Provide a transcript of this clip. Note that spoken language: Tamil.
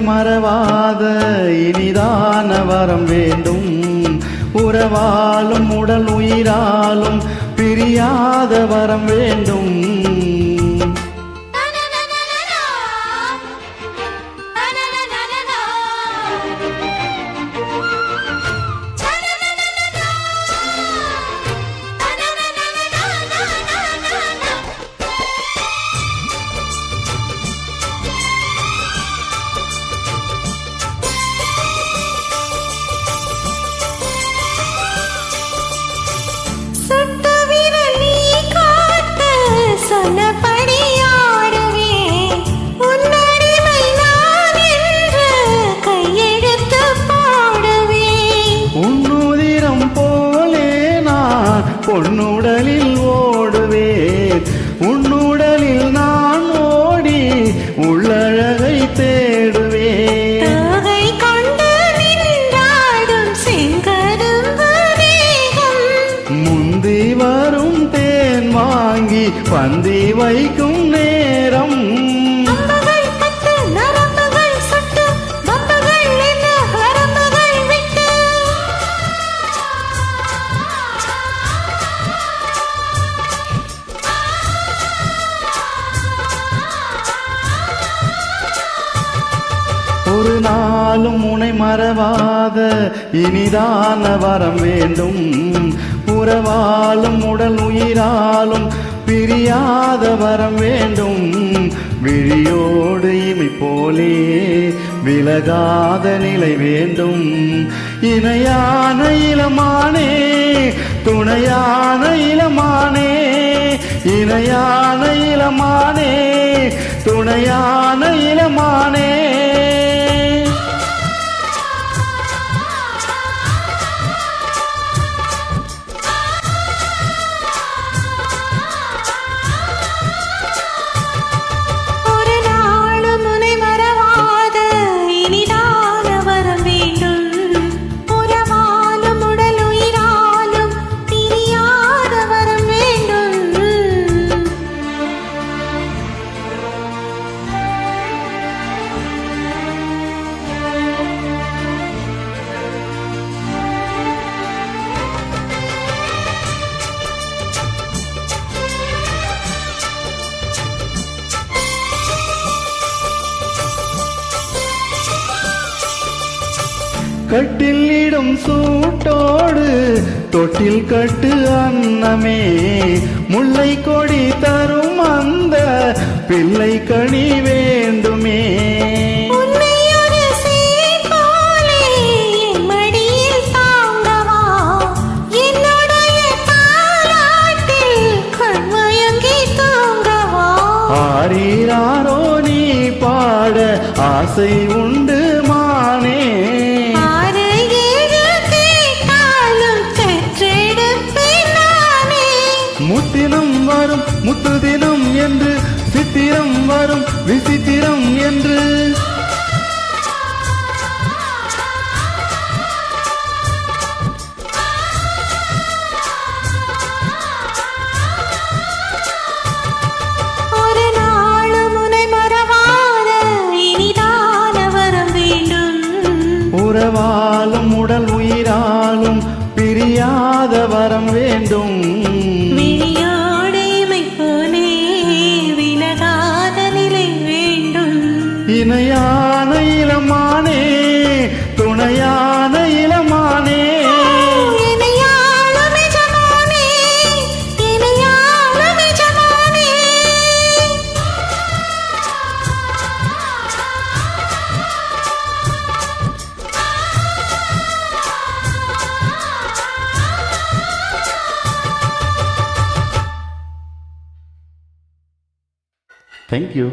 மறவாத இனிதான வரம் வேண்டும். உறவாலும் உடல் உயிராலும் பிரியாத வரம் வேண்டும். பொன்னுடலில் ஓடுவேன். உன்னுடலில் நான் ஓடி உள்ளழகை தேடுவேன். முந்தி வரும் தேன் வாங்கி பந்தி வைக்கும் நேரம் ஒரு நாளும் முனை மறவாத இனிதான வரம் வேண்டும். உறவாலும் உடல் உயிராலும் பிரியாத வரம் வேண்டும். விழியோடு இமை போலே விலகாத நிலை வேண்டும். இணையான இளமானே துணையான இளமானே இணையான இளமானே துணையான இளமானே. கட்டில் இடும் சூட்டோடு தொட்டில் கட்டு அன்னமே. முல்லை கொடி தரும் அந்த பிள்ளை கனி வேண்டுமே. ஆரீராரோ நீ பாட ஆசை உண்டு. முத்தினம் வரும் முத்து தினம் என்று சித்திரம் வரும் விசித்திரம் என்று. ஒரு இணையான இளமானே துணையான இளமானே இணையாளும் எஜமானே, இணையாளும் எஜமானே. தேங்க்யூ